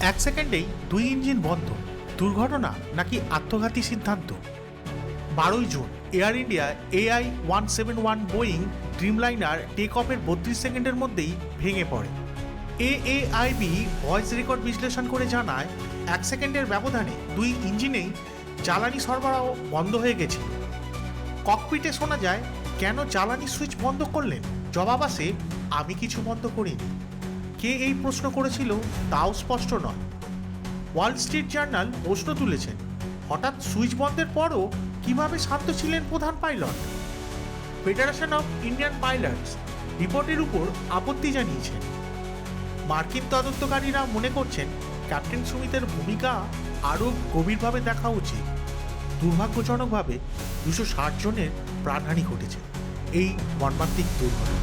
এক সেকেন্ডেই দুই ইঞ্জিন বন্ধ। দুর্ঘটনা নাকি আত্মঘাতী সিদ্ধান্ত? বারোই June, Air India AI one seven one Boeing Dreamliner take অফের বত্রিশ সেকেন্ডের মধ্যেই ভেঙে পড়ে। এএআইবি ভয়েস রেকর্ড বিশ্লেষণ করে জানায়, এক সেকেন্ডের ব্যবধানে দুই ইঞ্জিনেই জ্বালানি সরবরাহ বন্ধ হয়ে গেছে। ককপিটে শোনা যায়, কেন জ্বালানি সুইচ বন্ধ করলেন? জবাব আসে, আমি কিছু বন্ধ করিনি। কে এই প্রশ্ন করেছিল তাও স্পষ্ট নয়। ওয়াল স্ট্রিট জার্নাল প্রশ্ন তুলেছেন, হঠাৎ সুইচ বন্ধের পরও কীভাবে শান্ত ছিলেন প্রধান pilot? Federation of Indian pilots রিপোর্টের উপর আপত্তি জানিয়েছেন। মার্কিন তদন্তকারীরা মনে করছেন, ক্যাপ্টেন সুমিতের ভূমিকা আরও গভীরভাবে দেখা উচিত। দুর্ভাগ্যজনকভাবে দুশো ষাট জনের প্রাণহানি ঘটেছে। এই মর্মান্তিক দুর্ঘটনা।